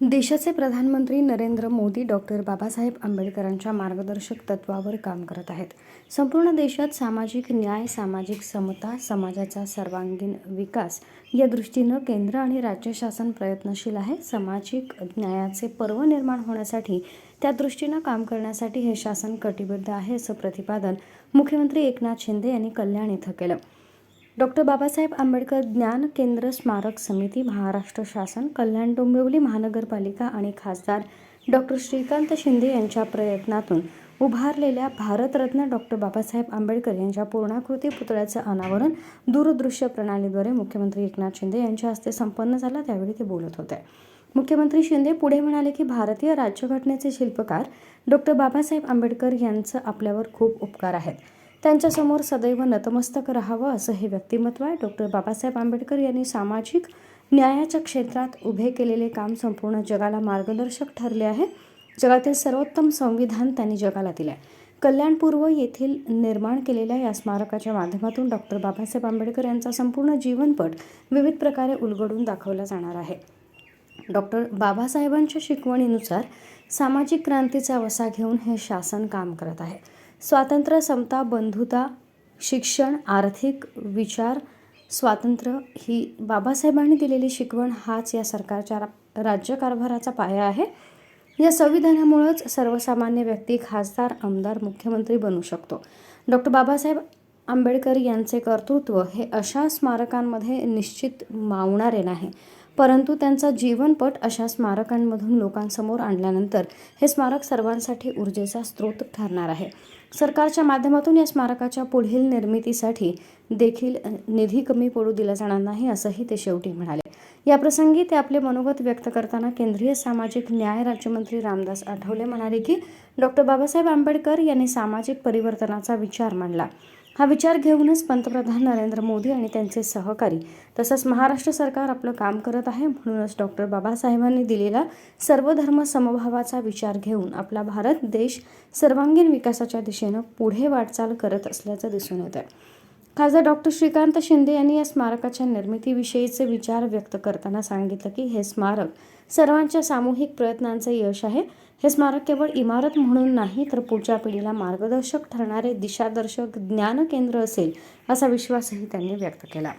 देशाचे प्रधानमंत्री नरेंद्र मोदी डॉक्टर बाबासाहेब आंबेडकरांच्या मार्गदर्शक तत्वावर काम करत आहेत. संपूर्ण देशात सामाजिक न्याय सामाजिक समता समाजाचा सर्वांगीण विकास या दृष्टीनं केंद्र आणि राज्य शासन प्रयत्नशील आहे. सामाजिक न्यायाचे पर्व निर्माण होण्यासाठी त्या दृष्टीनं काम करण्यासाठी हे शासन कटिबद्ध आहे असं प्रतिपादन मुख्यमंत्री एकनाथ शिंदे यांनी कल्याण इथं केलं. डॉक्टर बाबासाहेब आंबेडकर ज्ञान केंद्र स्मारक समिती महाराष्ट्र शासन कल्याण डोंबिवली महानगरपालिका आणि खासदार डॉक्टर श्रीकांत शिंदे यांच्या प्रयत्नातून उभारलेल्या भारतरत्न डॉक्टर बाबासाहेब आंबेडकर यांच्या पूर्णाकृती पुतळ्याचं अनावरण दूरदृश्य प्रणालीद्वारे मुख्यमंत्री एकनाथ शिंदे यांच्या हस्ते संपन्न झालं त्यावेळी ते बोलत होते. मुख्यमंत्री शिंदे पुढे म्हणाले की भारतीय राज्यघटनेचे शिल्पकार डॉक्टर बाबासाहेब आंबेडकर यांचं आपल्यावर खूप उपकार आहेत. त्यांच्यासमोर सदैव नतमस्तक राहावं असं हे व्यक्तिमत्व आहे. डॉक्टर बाबासाहेब आंबेडकर यांनी सामाजिक न्यायाच्या क्षेत्रात उभे केलेले काम संपूर्ण जगाला मार्गदर्शक ठरले आहे. जगातील सर्वोत्तम संविधान त्यांनी जगाला दिले आहे कल्याणपूर्व येथील निर्माण केलेल्या या स्मारकाच्या माध्यमातून डॉक्टर बाबासाहेब आंबेडकर यांचा संपूर्ण जीवनपट विविध प्रकारे उलगडून दाखवला जाणार आहे. डॉक्टर बाबासाहेबांच्या शिकवणीनुसार सामाजिक क्रांतीचा वसा घेऊन हे शासन काम करत आहे. स्वातंत्र्य समता बंधुता शिक्षण आर्थिक विचार स्वातंत्र्य ही बाबासाहेबांनी दिलेली शिकवण हाच या सरकारच्या रा- राज्यकारभाराचा पाया आहे. या संविधानामुळंच सर्वसामान्य व्यक्ती खासदार आमदार मुख्यमंत्री बनू शकतो. डॉक्टर बाबासाहेब आंबेडकर यांचे कर्तृत्व हे अशा स्मारकांमध्ये निश्चित मावणारे नाही. परंतु त्यांचा जीवनपट अशा स्मारकांमधून लोकांसमोर आणल्यानंतर हे स्मारक सर्वांसाठी ऊर्जेचा स्रोत ठरणार आहे. सरकारच्या माध्यमातून या स्मारकाच्या पुढील निर्मितीसाठी देखील निधी कमी पडू दिला जाणार नाही असंही ते शेवटी म्हणाले. याप्रसंगी ते आपले मनोगत व्यक्त करताना केंद्रीय सामाजिक न्याय राज्यमंत्री रामदास आठवले म्हणाले की डॉक्टर बाबासाहेब आंबेडकर यांनी सामाजिक परिवर्तनाचा विचार मांडला. हा विचार घेऊनच पंतप्रधान नरेंद्र मोदी आणि त्यांचे सहकारी तसंच महाराष्ट्र सरकार आपलं काम करत आहे म्हणूनच डॉक्टर बाबासाहेबांनी दिलेला सर्वधर्म समभावाचा विचार घेऊन आपला भारत देश सर्वांगीण विकासाच्या दिशेनं पुढे वाटचाल करत असल्याचं दिसून येतं आहे खासदार डॉक्टर श्रीकांत शिंदे यांनी या स्मारकाच्या निर्मितीविषयीचे विचार व्यक्त करताना सांगितलं की हे स्मारक सर्वांच्या सामूहिक प्रयत्नांचं यश आहे. हे स्मारक केवळ इमारत म्हणून नाही तर पुढच्या पिढीला मार्गदर्शक ठरणारे दिशादर्शक ज्ञान केंद्र असेल असा विश्वासही त्यांनी व्यक्त केला.